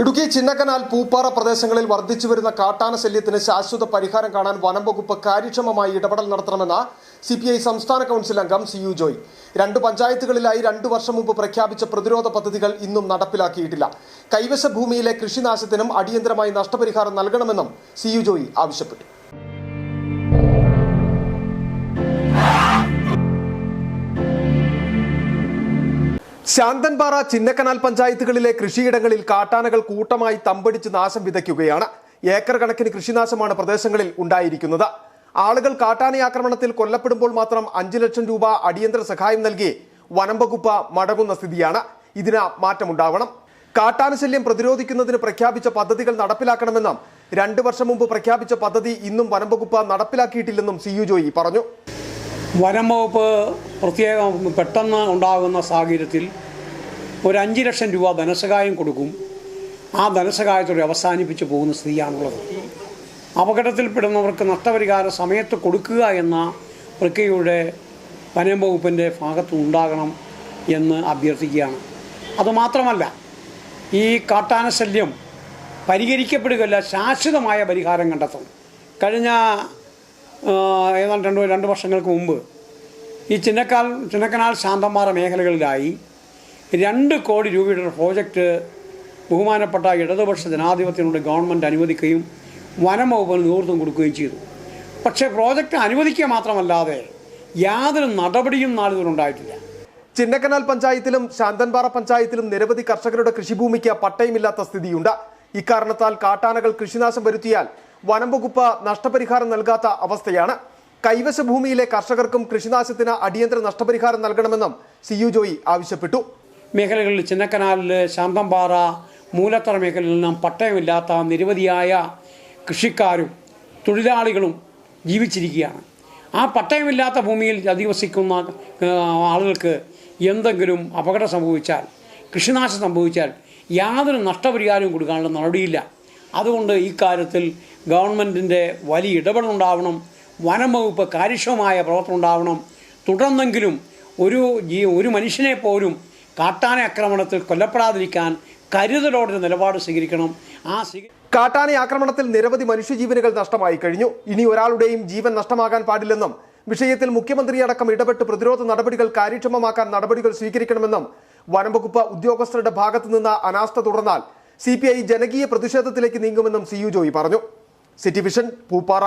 ഇടുക്കി ചിന്നക്കനാൽ പൂപ്പാറ പ്രദേശങ്ങളിൽ വർദ്ധിച്ചു വരുന്ന കാട്ടാന ശല്യത്തിന് ശാശ്വത പരിഹാരം കാണാൻ വനം വകുപ്പ് കാര്യക്ഷമമായി ഇടപെടൽ നടത്തണമെന്ന് സി പി ഐ സംസ്ഥാന കൗൺസിൽ അംഗം സി യു ജോയ്. രണ്ട് പഞ്ചായത്തുകളിലായി രണ്ടു വർഷം മുമ്പ് പ്രഖ്യാപിച്ച പ്രതിരോധ പദ്ധതികൾ ഇന്നും നടപ്പിലാക്കിയിട്ടില്ല. കൈവശ ഭൂമിയിലെ കൃഷിനാശത്തിനും അടിയന്തരമായി നഷ്ടപരിഹാരം നൽകണമെന്നും സി യു ജോയ് ആവശ്യപ്പെട്ടു. ശാന്തൻപാറ ചിന്നക്കനാൽ പഞ്ചായത്തുകളിലെ കൃഷിയിടങ്ങളിൽ കാട്ടാനകൾ കൂട്ടമായി തമ്പടിച്ച് നാശം വിതയ്ക്കുകയാണ്. ഏക്കർ കണക്കിന് കൃഷിനാശമാണ് പ്രദേശങ്ങളിൽ ഉണ്ടായിരിക്കുന്നത്. ആളുകൾ കാട്ടാന ആക്രമണത്തിൽ കൊല്ലപ്പെടുമ്പോൾ മാത്രം അഞ്ചു ലക്ഷം രൂപ അടിയന്തര സഹായം നൽകി വനം വകുപ്പ് മടങ്ങുന്ന സ്ഥിതിയാണ്. ഇതിന് മാറ്റമുണ്ടാവണം. കാട്ടാനശല്യം പ്രതിരോധിക്കുന്നതിന് പ്രഖ്യാപിച്ച പദ്ധതികൾ നടപ്പിലാക്കണമെന്നും രണ്ടു വർഷം മുമ്പ് പ്രഖ്യാപിച്ച പദ്ധതി ഇന്നും വനം വകുപ്പ് നടപ്പിലാക്കിയിട്ടില്ലെന്നും സി യു ജോയി പറഞ്ഞു. വനം വകുപ്പ് പ്രത്യേകം പെട്ടെന്ന് ഉണ്ടാകുന്ന സാഹചര്യത്തിൽ ഒരു അഞ്ച് ലക്ഷം രൂപ ധനസഹായം കൊടുക്കും. ആ ധനസഹായത്തോടെ അവസാനിപ്പിച്ച് പോകുന്ന സ്ഥിതിയാണുള്ളത് അപകടത്തിൽപ്പെടുന്നവർക്ക് നഷ്ടപരിഹാരം സമയത്ത് കൊടുക്കുക എന്ന പ്രക്രിയയുടെ വനം വകുപ്പിന്റെ ഭാഗത്ത് ഉണ്ടാകണം എന്ന് അഭ്യർത്ഥിക്കുകയാണ്. അതുമാത്രമല്ല ഈ കാട്ടാന ശല്യം പരിഹരിക്കപ്പെടുകയല്ല ശാശ്വതമായ പരിഹാരം കണ്ടെത്തണം. കഴിഞ്ഞ ഏതാണ്ട് രണ്ട് രണ്ട് വർഷങ്ങൾക്ക് മുമ്പ് ഈ ചിന്നക്കാൽ ചിന്നക്കനാൽ ശാന്തമാറ മേഖലകളിലായി രണ്ട് കോടി രൂപയുടെ ഒരു പ്രോജക്റ്റ് ബഹുമാനപ്പെട്ട ഇടതുപക്ഷ ജനാധിപത്യത്തിനോട് ഗവൺമെന്റ് അനുവദിക്കുകയും വനം വകുപ്പിന് നേതൃത്വം കൊടുക്കുകയും ചെയ്തു. പക്ഷേ പ്രോജക്റ്റ് അനുവദിക്കുക മാത്രമല്ലാതെ യാതൊരു നടപടിയും നാളിതുവരെ ഉണ്ടായിട്ടില്ല. ചിന്നക്കനാൽ പഞ്ചായത്തിലും ശാന്തൻപാറ പഞ്ചായത്തിലും നിരവധി കർഷകരുടെ കൃഷിഭൂമിക്ക് പട്ടയമില്ലാത്ത സ്ഥിതിയുണ്ട്. ഇക്കാരണത്താൽ കാട്ടാനകൾ കൃഷിനാശം വരുത്തിയാൽ വനം വകുപ്പ് നഷ്ടപരിഹാരം നൽകാത്ത അവസ്ഥയാണ്. കൈവശ ഭൂമിയിലെ കർഷകർക്കും കൃഷിനാശത്തിന് അടിയന്തര നഷ്ടപരിഹാരം നൽകണമെന്നും സി യു ജോയി ആവശ്യപ്പെട്ടു. മേഖലകളിൽ ചിന്നക്കനാലിൽ ശാന്തമ്പാറ മൂലത്തറ മേഖലയിൽ നിന്നും പട്ടയമില്ലാത്ത നിരവധിയായ കൃഷിക്കാരും തൊഴിലാളികളും ജീവിച്ചിരിക്കുകയാണ്. ആ പട്ടയമില്ലാത്ത ഭൂമിയിൽ അധിവസിക്കുന്ന ആളുകൾക്ക് എന്തെങ്കിലും അപകടം സംഭവിച്ചാൽ കൃഷിനാശം സംഭവിച്ചാൽ യാതൊരു നഷ്ടപരിഹാരവും കൊടുക്കാനുള്ള നടപടിയില്ല. അതുകൊണ്ട് ഈ കാര്യത്തിൽ ഗവൺമെന്റിന്റെ വലിയ ഇടപെടലുണ്ടാവണം വനം വകുപ്പ് കാര്യക്ഷമമായ പ്രവർത്തനം ഉണ്ടാവണം. തുടർന്നെങ്കിലും ഒരു ഒരു മനുഷ്യനെ പോലും കാട്ടാന ആക്രമണത്തിൽ കൊല്ലപ്പെടാതിരിക്കാൻ കരുതലോടെ നിലപാട് സ്വീകരിക്കണം. ആ സ്വീകരി കാട്ടാന ആക്രമണത്തിൽ നിരവധി മനുഷ്യജീവനുകൾ നഷ്ടമായി കഴിഞ്ഞു. ഇനി ഒരാളുടെയും ജീവൻ നഷ്ടമാകാൻ പാടില്ലെന്നും വിഷയത്തിൽ മുഖ്യമന്ത്രി അടക്കം ഇടപെട്ട് പ്രതിരോധ നടപടികൾ കാര്യക്ഷമമാക്കാൻ നടപടികൾ സ്വീകരിക്കണമെന്നും വനംവകുപ്പ് ഉദ്യോഗസ്ഥരുടെ ഭാഗത്തു നിന്ന് അനാസ്ഥ തുടർന്നാൽ സി ജനകീയ പ്രതിഷേധത്തിലേക്ക് നീങ്ങുമെന്നും സി യു ജോയി പറഞ്ഞു. City vision Pooppara.